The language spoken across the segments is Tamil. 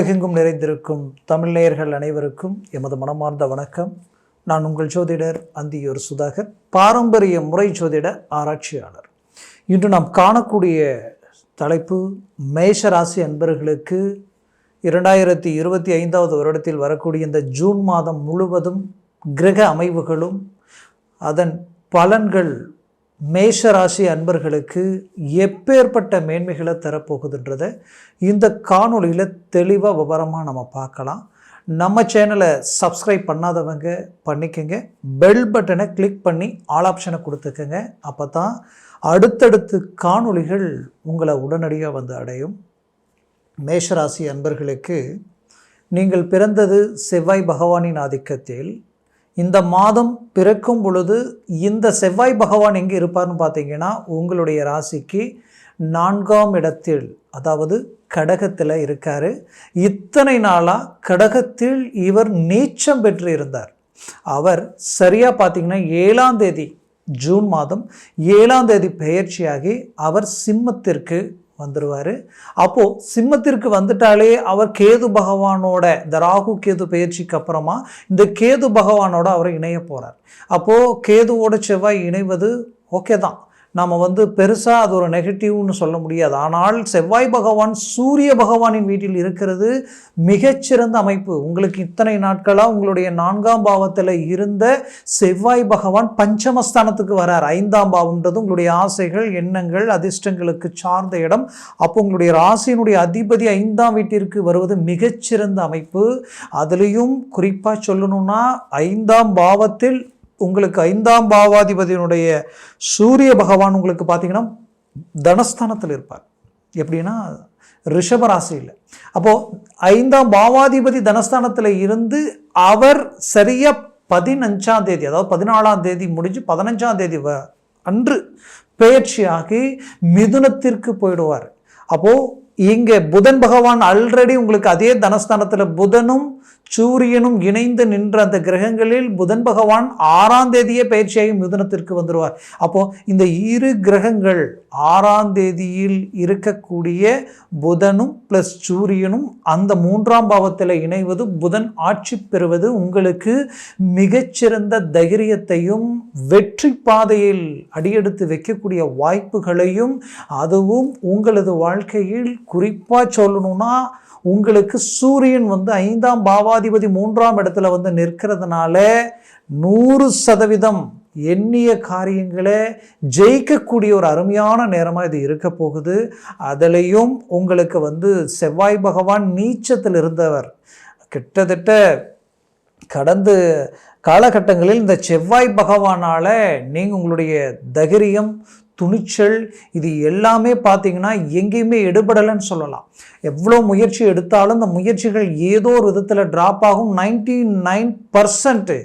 உலகெங்கும் நிறைந்திருக்கும் தமிழ் நேயர்கள் அனைவருக்கும் எமது மனமார்ந்த வணக்கம். நான் உங்கள் ஜோதிடர் அந்தியூர் சுதாகர் பாரம்பரிய முறை ஜோதிட ஆராய்ச்சியாளர். இன்று நாம் காணக்கூடிய தலைப்பு மேஷராசி அன்பர்களுக்கு இரண்டாயிரத்தி இருபத்தி ஐந்தாவது வருடத்தில் வரக்கூடிய இந்த ஜூன் மாதம் முழுவதும் கிரக அமைவுகளும் அதன் பலன்கள் மேஷ ராசி அன்பர்களுக்கு எப்பேற்பட்ட மேன்மைகளை தரப்போகுதுன்றதை இந்த காணொலியில் தெளிவாக விவரமாக நம்ம பார்க்கலாம். நம்ம சேனலை சப்ஸ்கிரைப் பண்ணாதவங்க பண்ணிக்கோங்க. பெல் பட்டனை கிளிக் பண்ணி ஆல் ஆப்ஷனை கொடுத்துக்கோங்க. அப்போ தான் அடுத்தடுத்து காணொளிகள் உங்களை உடனடியாக வந்து அடையும். மேஷராசி அன்பர்களுக்கு நீங்கள் பிறந்தது செவ்வாய் பகவானின் ஆதிக்கத்தில் இந்த மாதம் பிறக்கும் பொழுது இந்த செவ்வாய் பகவான் எங்கே இருப்பார்னு பார்த்தீங்கன்னா உங்களுடைய ராசிக்கு நான்காம் இடத்தில் அதாவது கடகத்தில் இருக்கார். இத்தனை நாளாக கடகத்தில் இவர் நீச்சம் பெற்று இருந்தார். அவர் சரியாக பார்த்தீங்கன்னா ஏழாம் தேதி ஜூன் மாதம் ஏழாம் தேதி பெயர்ச்சியாகி அவர் சிம்மத்திற்கு வந்துடுவார் அப்போது சிம்மத்திற்கு வந்துட்டாலே அவர் கேது பகவானோட இந்த ராகு கேது பயிற்சிக்கு அப்புறமா இந்த கேது பகவானோட அவர் இணைய போகிறார் அப்போது கேதுவோட செவ்வாய் இணைவது ஓகே தான். நாம் வந்து பெருசாக அது ஒரு நெகட்டிவ்னு சொல்ல முடியாது. ஆனால் செவ்வாய் பகவான் சூரிய பகவானின் வீட்டில் இருக்கிறது மிகச்சிறந்த அமைப்பு. உங்களுக்கு இத்தனை நாட்களாக உங்களுடைய நான்காம் பாவத்தில் இருந்த செவ்வாய் பகவான் பஞ்சமஸ்தானத்துக்கு வரார். ஐந்தாம் பாவம்ன்றது உங்களுடைய ஆசைகள் எண்ணங்கள் அதிர்ஷ்டங்களுக்கு சார்ந்த இடம். அப்போ உங்களுடைய ராசியினுடைய அதிபதி ஐந்தாம் வீட்டிற்கு வருவது மிகச்சிறந்த அமைப்பு. அதுலேயும் குறிப்பாக சொல்லணும்னா ஐந்தாம் பாவத்தில் உங்களுக்கு ஐந்தாம் பாவாதிபதியினுடைய சூரிய பகவான் உங்களுக்கு பார்த்தீங்கன்னா தனஸ்தானத்தில் இருப்பார். எப்படின்னா ரிஷப ராசியில். அப்போது ஐந்தாம் பாவாதிபதி தனஸ்தானத்தில் இருந்து அவர் சரியாக பதினஞ்சாம் தேதி அதாவது பதினாலாம் தேதி முடிஞ்சு பதினஞ்சாம் தேதி வ அன்று பெயர்ச்சியாகி மிதுனத்திற்கு போயிடுவார். அப்போது இங்கே புதன் பகவான் ஆல்ரெடி உங்களுக்கு அதே தனஸ்தானத்தில் புதனும் சூரியனும் இணைந்து நின்ற அந்த கிரகங்களில் புதன் பகவான் ஆறாம் தேதியே பயிற்சியாகி மிதுனத்திற்கு வந்துடுவார் அப்போ இந்த இரு கிரகங்கள் ஆறாம் தேதியில் இருக்கக்கூடிய புதனும் ப்ளஸ் சூரியனும் அந்த மூன்றாம் பாவத்தில் இணைவது புதன் ஆட்சி பெறுவது உங்களுக்கு மிகச்சிறந்த தைரியத்தையும் வெற்றி பாதையில் அடியெடுத்து வைக்கக்கூடிய வாய்ப்புகளையும் அதுவும் உங்களது வாழ்க்கையில் குறிப்பாக சொல்லணும்னா உங்களுக்கு சூரியன் வந்து ஐந்தாம் பாவாதிபதி மூன்றாம் இடத்துல வந்து நிற்கிறதுனால நூறு சதவீதம் எண்ணிய காரியங்களை ஜெயிக்கக்கூடிய ஒரு அருமையான நேரமாக இது இருக்க போகுது. அதுலேயும் உங்களுக்கு வந்து செவ்வாய் பகவான் நீச்சத்தில் இருந்தவர். கிட்டத்தட்ட கடந்து காலகட்டங்களில் இந்த செவ்வாய் பகவானால் நீங்கள் உங்களுடைய தைரியம் துணிச்சல் இது எல்லாமே பார்த்தீங்கன்னா எங்கேயுமே எடுபடலைன்னு சொல்லலாம். எவ்வளோ முயற்சி எடுத்தாலும் இந்த முயற்சிகள் ஏதோ ஒரு விதத்தில் ட்ராப் ஆகும். நைன்டி நைன் பர்சன்ட்டு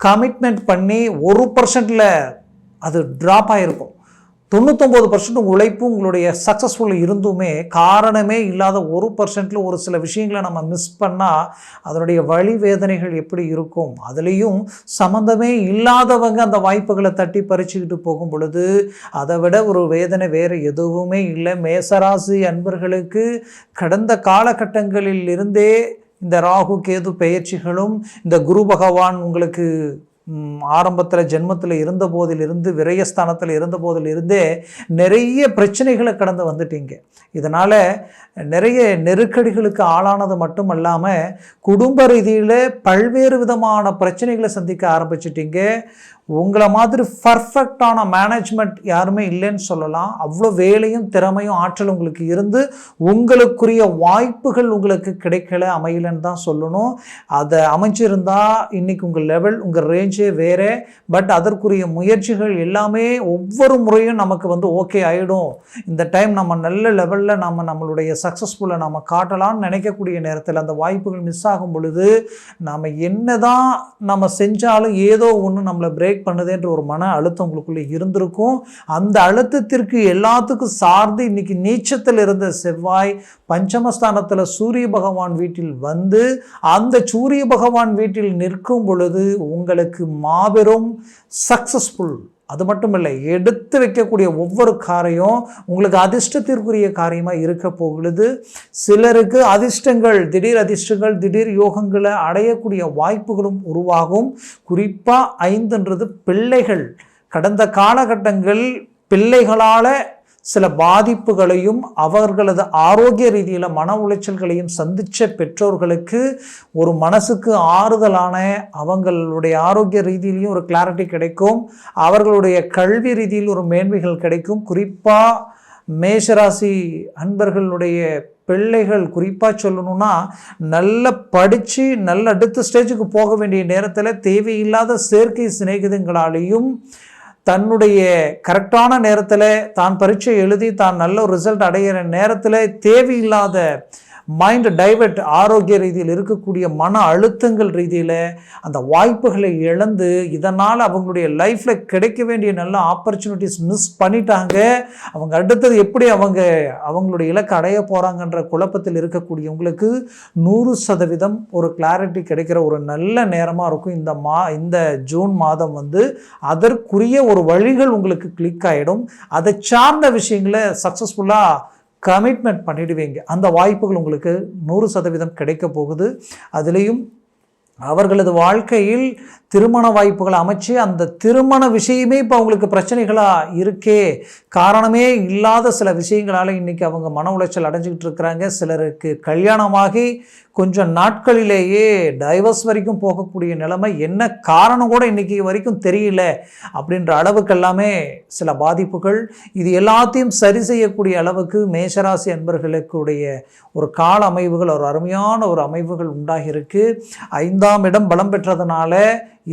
கமிட்மெண்ட் பண்ணி ஒரு பர்சன்ட்டில் அது ட்ராப் ஆகிருக்கும் தொண்ணூத்தொம்பது பர்சன்ட் உழைப்பு உங்களுடைய சக்ஸஸ்ஃபுல் இருந்துமே காரணமே இல்லாத ஒரு பர்சன்ட்டில் ஒரு சில விஷயங்களை நம்ம மிஸ் பண்ணால் அதனுடைய வழி வேதனைகள் எப்படி இருக்கும்? அதுலேயும் சம்மந்தமே இல்லாதவங்க அந்த வாய்ப்புகளை தட்டி பறிச்சுக்கிட்டு போகும் பொழுது அதை விட ஒரு வேதனை வேறு எதுவுமே இல்லை. மேசராசி அன்பர்களுக்கு கடந்த காலகட்டங்களில் இருந்தே இந்த ராகு கேது பெயர்ச்சிகளும் இந்த குரு பகவான் உங்களுக்கு ஆரம்பத்தில் ஜென்மத்தில் இருந்த போதிலிருந்து விரயஸ்தானத்தில் இருந்த போதிலிருந்தே நிறைய பிரச்சனைகளை கடந்து வந்துட்டீங்க. இதனால் நிறைய நெருக்கடிகளுக்கு ஆளானது மட்டும் இல்லாமல் குடும்ப ரீதியில் பல்வேறு விதமான பிரச்சனைகளை சந்திக்க ஆரம்பிச்சிட்டிங்க. உங்களை மாதிரி பர்ஃபெக்டான மேனேஜ்மெண்ட் யாருமே இல்லைன்னு சொல்லலாம். அவ்வளோ வேலையும் திறமையும் ஆற்றல் உங்களுக்கு இருந்து உங்களுக்குரிய வாய்ப்புகள் உங்களுக்கு கிடைக்கல அமையலன்னு தான் சொல்லணும். அதை அமைஞ்சிருந்தா இன்னைக்கு உங்கள் லெவல் உங்கள் ரேஞ்சே வேறு. பட் அதற்குரிய முயற்சிகள் எல்லாமே ஒவ்வொரு முறையும் நமக்கு வந்து ஓகே ஆகிடும் இந்த டைம் நம்ம நல்ல லெவலில் நம்ம நம்மளுடைய சக்ஸஸ்ஃபுல்லை நம்ம காட்டலாம்னு நினைக்கக்கூடிய நேரத்தில் அந்த வாய்ப்புகள் மிஸ் ஆகும் பொழுது நாம் என்ன தான் நம்ம செஞ்சாலும் ஏதோ ஒன்று நம்மளை பிரேக் பிரேக் பண்ணுதுன்ற ஒரு மன அழுத்தம் உங்களுக்குள்ளே இருந்திருக்கும். அந்த அழுத்தத்திற்கு எல்லாத்துக்கும் சார்ந்து இன்னைக்கு நீச்சத்தில் இருந்த செவ்வாய் பஞ்சமஸ்தானத்தில் சூரிய பகவான் வீட்டில் வந்து அந்த சூரிய பகவான் வீட்டில் நிற்கும் பொழுது உங்களுக்கு மாபெரும் சக்ஸஸ்ஃபுல் அது மட்டும் இல்லை எடுத்து வைக்கக்கூடிய ஒவ்வொரு காரையும் உங்களுக்கு அதிர்ஷ்டத்திற்குரிய காரியமாக இருக்க போகிறது சிலருக்கு அதிர்ஷ்டங்கள் திடீர் அதிர்ஷ்டங்கள் திடீர் யோகங்களை அடையக்கூடிய வாய்ப்புகளும் உருவாகும். குறிப்பாக ஐந்துன்றது பிள்ளைகள். கடந்த காலகட்டங்கள் பிள்ளைகளால் சில பாதிப்புகளையும் அவர்களது ஆரோக்கிய ரீதியில் மன உளைச்சல்களையும் சந்தித்த பெற்றோர்களுக்கு ஒரு மனசுக்கு ஆறுதலான அவங்களுடைய ஆரோக்கிய ரீதியிலையும் ஒரு கிளாரிட்டி கிடைக்கும். அவர்களுடைய கல்வி ரீதியில் ஒரு மேன்மைகள் கிடைக்கும். குறிப்பாக மேஷராசி அன்பர்களுடைய பிள்ளைகள் குறிப்பாக சொல்லணும்னா நல்ல படித்து நல்ல அடுத்த ஸ்டேஜுக்கு போக வேண்டிய நேரத்தில் தேவையில்லாத செயற்கை சிநேகிதங்களாலேயும் தன்னுடைய கரெக்டான நேரத்தில் தான் பரீட்சை எழுதி தான் நல்ல ஒரு ரிசல்ட் அடைகிற நேரத்தில் தேவையில்லாத மைண்ட் டைவெர்ட் ஆரோக்கிய ரீதியில் இருக்கக்கூடிய மன அழுத்தங்கள் ரீதியில் அந்த வாய்ப்புகளை இழந்து இதனால் அவங்களுடைய லைஃப்பில் கிடைக்க வேண்டிய நல்ல ஆப்பர்ச்சுனிட்டிஸ் மிஸ் பண்ணிட்டாங்க. அவங்க அடுத்தது எப்படி அவங்க அவங்களுடைய இலக்கு அடைய போகிறாங்கன்ற குழப்பத்தில் இருக்கக்கூடியவங்களுக்கு நூறு சதவீதம் ஒரு கிளாரிட்டி கிடைக்கிற ஒரு நல்ல நேரமாக இருக்கும். இந்த மா இந்த ஜூன் மாதம் வந்து அதற்குரிய ஒரு வழிகள் உங்களுக்கு கிளிக் ஆகிடும் அதை சார்ந்த விஷயங்களை சக்ஸஸ்ஃபுல்லாக கமிட்மெண்ட் பண்ணிடுவீங்க. அந்த வாய்ப்புகள் உங்களுக்கு நூறு சதவீதம் கிடைக்க போகுது. அதுலேயும் அவர்களது வாழ்க்கையில் திருமண வாய்ப்புகளை அமைச்சு அந்த திருமண விஷயமே இப்போ அவங்களுக்கு பிரச்சனைகளாக இருக்கே. காரணமே இல்லாத சில விஷயங்களால் இன்றைக்கி அவங்க மன உளைச்சல் அடைஞ்சிக்கிட்டு இருக்கிறாங்க. சிலருக்கு கல்யாணமாகி கொஞ்சம் நாட்களிலேயே டைவர்ஸ் வரைக்கும் போகக்கூடிய நிலைமை என்ன காரணம் கூட இன்றைக்கி வரைக்கும் தெரியல அப்படின்ற அளவுக்கு எல்லாமே சில பாதிப்புகள். இது எல்லாத்தையும் சரி செய்யக்கூடிய அளவுக்கு மேஷராசி அன்பர்களுக்குடைய ஒரு கால அமைவுகள் ஒரு அருமையான ஒரு அமைவுகள் உண்டாகியிருக்கு ஐந்தாம் இடம் பலம் பெற்றதுனால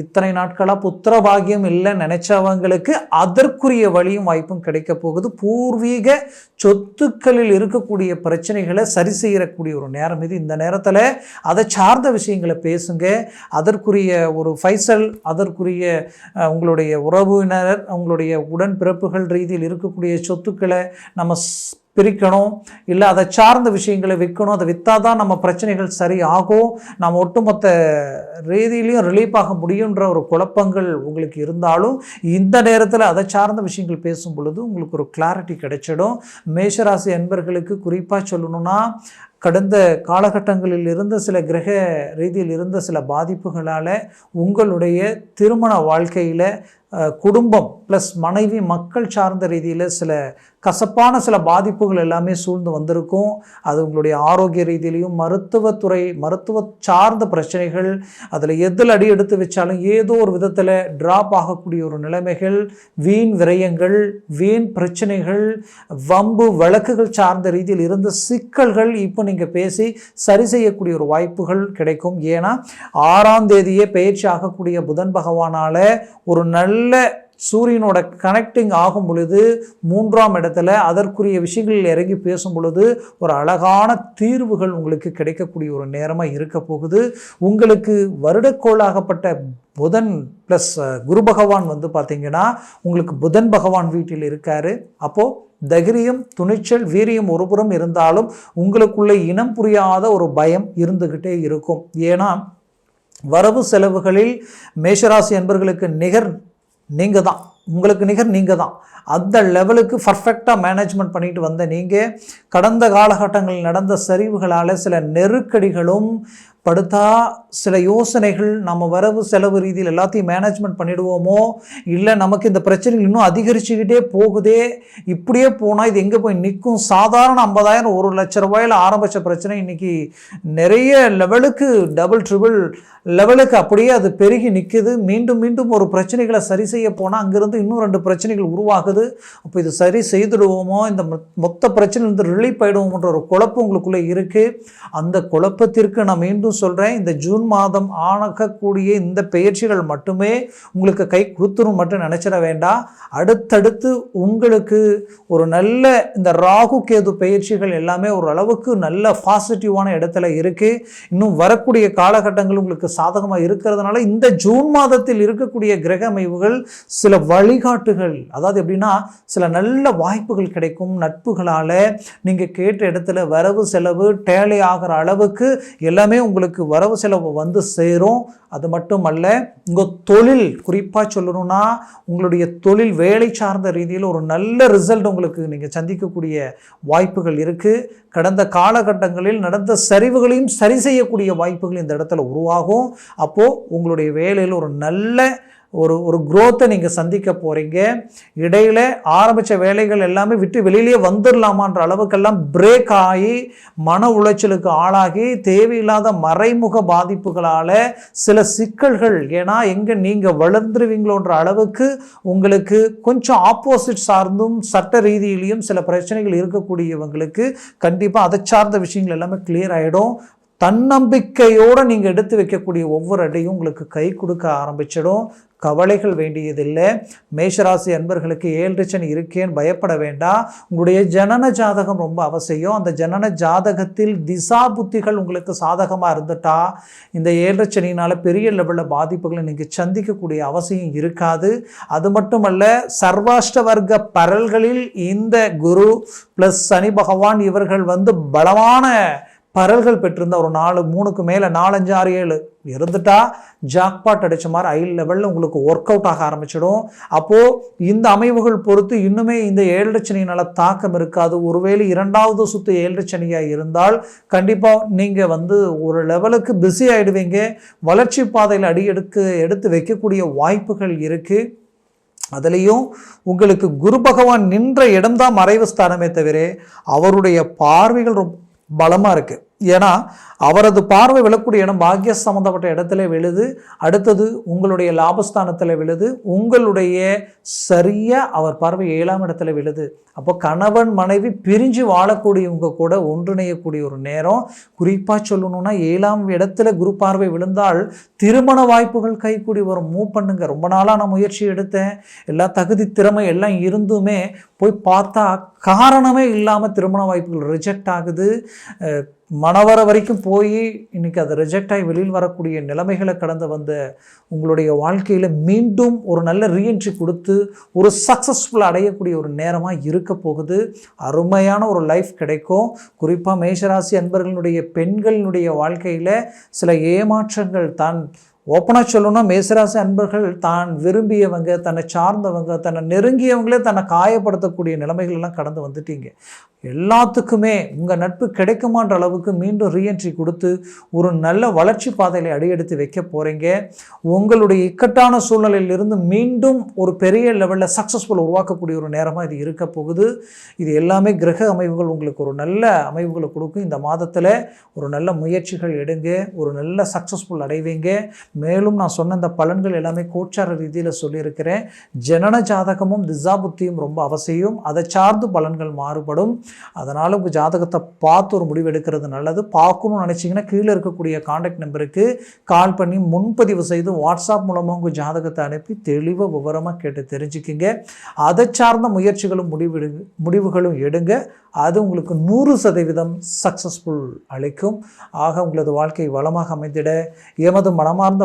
இத்தனை நாட்களாக புத்திர பாகியம் இல்லைன்னு நினைச்சவங்களுக்கு அதற்குரிய வழியும் வாய்ப்பும் கிடைக்க போகுது. பூர்வீக சொத்துக்களில் இருக்கக்கூடிய பிரச்சனைகளை சரி செய்யக்கூடிய ஒரு நேரம் இது. இந்த நேரத்தில் அதை சார்ந்த விஷயங்களை பேசுங்க. அதற்குரிய ஒரு ஃபைசல் அதற்குரிய உங்களுடைய உறவினர் உங்களுடைய உடன்பிறப்புகள் ரீதியில் இருக்கக்கூடிய சொத்துக்களை நம்ம பிரிக்கணும். இல்லை அதை சார்ந்த விஷயங்களை விற்கணும் அதை விற்றா தான் நம்ம பிரச்சனைகள் சரி ஆகும் நம்ம ஒட்டுமொத்த ரீதியிலையும் ரிலீஃப் ஆக முடியுன்ற ஒரு குழப்பங்கள் உங்களுக்கு இருந்தாலும் இந்த நேரத்தில் அதை சார்ந்த விஷயங்கள் பேசும் பொழுது உங்களுக்கு ஒரு கிளாரிட்டி கிடைச்சிடும். மேஷராசி அன்பர்களுக்கு குறிப்பாக சொல்லணும்னா கடந்த காலகட்டங்களில் இருந்த சில கிரக ரீதியில் இருந்த சில பாதிப்புகளால் உங்களுடைய திருமண வாழ்க்கையில் குடும்பம் ப்ளஸ் மனைவி மக்கள் சார்ந்த ரீதியில் சில கசப்பான சில பாதிப்புகள் எல்லாமே சூழ்ந்து வந்திருக்கும். அது உங்களுடைய ஆரோக்கிய ரீதியிலையும் மருத்துவத்துறை மருத்துவ சார்ந்த பிரச்சனைகள் அதில் எதில் அடி எடுத்து வச்சாலும் ஏதோ ஒரு விதத்தில் ட்ராப் ஆகக்கூடிய ஒரு நிலைமைகள் வீண் விரயங்கள் வீண் பிரச்சனைகள் வம்பு வழக்குகள் சார்ந்த ரீதியில் இருந்த சிக்கல்கள் இப்போ நீங்கள் பேசி சரி செய்யக்கூடிய ஒரு வாய்ப்புகள் கிடைக்கும். ஏன்னா ஆறாம் தேதியே பயிற்சி ஆகக்கூடிய புதன் பகவானால் ஒரு நல்ல சூரியனோட கனெக்டிங் ஆகும் பொழுது மூன்றாம் இடத்துல அதற்குரிய விஷயங்களில் இறங்கி பேசும் பொழுது ஒரு அழகான தீர்வுகள் உங்களுக்கு கிடைக்கக்கூடிய ஒரு நேரமாக இருக்க போகுது. உங்களுக்கு வருடக்கோளாகப்பட்ட புதன் ப்ளஸ் குரு பகவான் வந்து பார்த்திங்கன்னா உங்களுக்கு புதன் பகவான் வீட்டில் இருக்கார். அப்போது தைரியம் துணிச்சல் வீரியம் ஒருபுறம் இருந்தாலும் உங்களுக்குள்ள இனம் புரியாத ஒரு பயம் இருந்துக்கிட்டே இருக்கும். ஏன்னா வரவு செலவுகளில் மேஷராசி என்பர்களுக்கு நிகர் நீங்கள் தான் உங்களுக்கு நிகர் நீங்கள் தான் அந்த லெவலுக்கு பர்ஃபெக்டாக மேனேஜ்மெண்ட் பண்ணிட்டு வந்த நீங்கள் கடந்த காலகட்டங்களில் நடந்த சரிவுகளால் சில நெருக்கடிகளும் படுத்தா சில யோசனைகள் நம்ம வரவு செலவு ரீதியில் எல்லாத்தையும் மேனேஜ்மெண்ட் பண்ணிடுவோமோ? இல்லை நமக்கு இந்த பிரச்சனைகள் இன்னும் அதிகரிச்சுக்கிட்டே போகுதே? இப்படியே போனால் இது எங்கே போய் நிற்கும்? சாதாரண ஐம்பதாயிரம் ஒரு லட்ச ரூபாயில் ஆரம்பித்த பிரச்சனை இன்றைக்கி நிறைய லெவலுக்கு டபுள் ட்ரிபிள் லெவலுக்கு அப்படியே அது பெருகி நிற்குது மீண்டும் மீண்டும் ஒரு பிரச்சனைகளை சரி செய்ய போனால் அங்கேருந்து இன்னும் ரெண்டு பிரச்சனைகள் உருவாகுது. அப்போ இது சரி செய்துடுவோமோ? இந்த மொத்த பிரச்சனையிலிருந்து ரிலீஃப் ஆகிடுவோம்ன்ற ஒரு குழப்பம் உங்களுக்குள்ளே இருக்குது அந்த குழப்பத்திற்கு நான் மீண்டும் சொல்கிறேன் இந்த ஜூன் மாதம் ஆனக்கக்கூடிய இந்த பயிற்சிகள் மட்டுமே உங்களுக்கு கை கொடுத்துரும் மட்டும் நினச்சிட வேண்டாம். அடுத்தடுத்து உங்களுக்கு ஒரு நல்ல இந்த ராகு கேது பயிற்சிகள் எல்லாமே ஒரு அளவுக்கு நல்ல பாசிட்டிவான இடத்துல இருக்குது இன்னும் வரக்கூடிய காலகட்டங்கள் உங்களுக்கு சாதகமாக இருக்கிறதுனால இந்த ஜூன் மாதத்தில் இருக்கக்கூடிய கிரக அமைவுகள் சில வழிகாட்டுகள் அதாவது எப்படின்னா சில நல்ல வாய்ப்புகள் கிடைக்கும் நட்புகளால் நீங்கள் கேட்ட இடத்துல வரவு செலவு டேலை ஆகிற அளவுக்கு எல்லாமே உங்களுக்கு உங்களுக்கு வரவு செலவு வந்து சேரும். அது மட்டுமல்ல உங்கள் தொழில் குறிப்பாக சொல்லணும்னா உங்களுடைய தொழில் வேலை சார்ந்த ரீதியில் ஒரு நல்ல ரிசல்ட் உங்களுக்கு நீங்கள் சந்திக்கக்கூடிய வாய்ப்புகள் இருக்குது கடந்த காலகட்டங்களில் நடந்த சரிவுகளையும் சரி செய்யக்கூடிய வாய்ப்புகள் இந்த இடத்துல உருவாகும். அப்போது உங்களுடைய வேலையில் ஒரு நல்ல ஒரு ஒரு குரோத்தை நீங்கள் சந்திக்க போகிறீங்க இடையில் ஆரம்பித்த வேலைகள் எல்லாமே விட்டு வெளியிலேயே வந்துடலாமான்ற அளவுக்கெல்லாம் பிரேக் ஆகி மன உளைச்சலுக்கு ஆளாகி தேவையில்லாத மறைமுக பாதிப்புகளால் சில சிக்கல்கள் ஏன்னா எங்கே நீங்கள் வளர்ந்துருவீங்களோன்ற அளவுக்கு உங்களுக்கு கொஞ்சம் ஆப்போசிட் சார்ந்தும் சட்ட ரீதியிலையும் சில பிரச்சனைகள் இருக்கக்கூடியவங்களுக்கு கண்டிப்பாக அதை சார்ந்த விஷயங்கள் எல்லாமே கிளியர் ஆகிடும் தன்னம்பிக்கையோடு நீங்கள் எடுத்து வைக்கக்கூடிய ஒவ்வொரு அடையும் உங்களுக்கு கை கொடுக்க ஆரம்பிச்சிடும். கவலைகள் வேண்டியதில்லை. மேஷராசி அன்பர்களுக்கு ஏழ்ரிச்சன் இருக்கேன்னு பயப்பட வேண்டாம். உங்களுடைய ஜனன ஜாதகம் ரொம்ப அவசியம். அந்த ஜனன ஜாதகத்தில் திசா புத்திகள் உங்களுக்கு சாதகமாக இருந்துட்டா இந்த ஏழ்ரிச்சனினால் பெரிய லெவலில் பாதிப்புகளை நீங்கள் சந்திக்கக்கூடிய அவசியம் இருக்காது. அது மட்டுமல்ல சர்வாஷ்ட வர்க்க பரல்களில் இந்த குரு ப்ளஸ் சனி பகவான் இவர்கள் வந்து பலமான பரல்கள் பெற்றிருந்த ஒரு நாலு மூணுக்கு மேலே நாலஞ்சு ஆறு ஏழு. இருந்துட்டா ஜாக்பாட் அடித்த மாதிரி ஐ லெவலில் உங்களுக்கு ஒர்க் அவுட் ஆக ஆரம்பிச்சிடும். அப்போது இந்த அமைவுகள் பொறுத்து இன்னுமே இந்த ஏழரைச்சனியினால் தாக்கம் இருக்காது. ஒருவேளை இரண்டாவது சுத்து ஏழரைச்சனியாக இருந்தால் கண்டிப்பாக நீங்கள் வந்து ஒரு லெவலுக்கு பிஸி ஆகிடுவீங்க வளர்ச்சி பாதையில் அடி எடுக்க எடுத்து வைக்கக்கூடிய வாய்ப்புகள் இருக்குது அதுலேயும் உங்களுக்கு குரு பகவான் நின்ற இடம்தான் மறைவு ஸ்தானமே தவிர அவருடைய பார்வைகள் ரொம்ப பலமாக இருக்குது ஏன்னா அவரது பார்வை விழக்கூடிய இடம் பாக்கிய சம்மந்தப்பட்ட இடத்துல விழுது அடுத்தது உங்களுடைய லாபஸ்தானத்தில் விழுது உங்களுடைய சரியாக அவர் பார்வை ஏழாம் இடத்துல விழுது. அப்போ கணவன் மனைவி பிரிஞ்சு வாழக்கூடியவங்க கூட ஒன்றிணையக்கூடிய ஒரு நேரம். குறிப்பாக சொல்லணும்னா ஏழாம் இடத்துல குரு பார்வை விழுந்தால் திருமண வாய்ப்புகள் கைக்கூடி வரும். மூவ் பண்ணுங்க. ரொம்ப நாளாக நான் முயற்சி எடுத்தேன். எல்லா தகுதி திறமை எல்லாம் இருந்துமே போய் பார்த்தா காரணமே இல்லாமல் திருமண வாய்ப்புகள் ரிஜெக்ட் ஆகுது. மணவர வரைக்கும் போய் இன்றைக்கி அது ரிஜெக்ட் ஆகி வெளியில் வரக்கூடிய நிலைமைகளை கடந்து வந்த உங்களுடைய வாழ்க்கையில் மீண்டும் ஒரு நல்ல ரீஎன்ட்ரி கொடுத்து ஒரு சக்ஸஸ்ஃபுல் அடையக்கூடிய ஒரு நேரமாக இருக்க போகுது. அருமையான ஒரு லைஃப் கிடைக்கும். குறிப்பாக மேஷராசி அன்பர்களுடைய பெண்களினுடைய வாழ்க்கையில் சில ஏமாற்றங்கள் தான் ஓப்பனாக சொல்லணும் மேசராசி அன்பர்கள் தான் விரும்பியவங்க தன்னை சார்ந்தவங்க தன்னை நெருங்கியவங்களே தன்னை காயப்படுத்தக்கூடிய நிலைமைகள்லாம் கடந்து வந்துட்டீங்க. எல்லாத்துக்குமே உங்கள் நட்பு கிடைக்குமான்ற அளவுக்கு மீண்டும் ரீஎன்ட்ரி கொடுத்து ஒரு நல்ல வளர்ச்சி பாதையில் அடியெடுத்து வைக்க போகிறீங்க உங்களுடைய இக்கட்டான சூழ்நிலையிலிருந்து மீண்டும் ஒரு பெரிய லெவலில் சக்ஸஸ்ஃபுல் உருவாக்கக்கூடிய ஒரு நேரமாக இது இருக்க போகுது. இது எல்லாமே கிரக அமைவுகள் உங்களுக்கு ஒரு நல்ல அமைவுகளை கொடுக்கும். இந்த மாதத்தில் ஒரு நல்ல முயற்சிகள் எடுங்க. ஒரு நல்ல சக்ஸஸ்ஃபுல் அடைவீங்க. மேலும் நான் சொன்ன இந்த பலன்கள் எல்லாமே கோச்சார ரீதியில் சொல்லியிருக்கிறேன். ஜனன ஜாதகமும் திசாபுத்தியும் ரொம்ப அவசியம். அதை சார்ந்து பலன்கள் மாறுபடும். அதனால் உங்கள் ஜாதகத்தை பார்த்து ஒரு முடிவு எடுக்கிறது நல்லது. பார்க்கணும்னு நினச்சிங்கன்னா கீழே இருக்கக்கூடிய காண்டாக்ட் நம்பருக்கு கால் பண்ணி முன்பதிவு செய்து வாட்ஸ்அப் மூலமாக உங்கள் ஜாதகத்தை அனுப்பி தெளிவாக விவரமாக கேட்டு தெரிஞ்சுக்கிங்க. அதை சார்ந்த முயற்சிகளும் முடிவு முடிவுகளும் எடுங்க. அது உங்களுக்கு நூறு சதவீதம் சக்ஸஸ்ஃபுல் அளிக்கும். ஆக உங்களது வாழ்க்கை வளமாக அமைந்திட எமது மனமார்ந்த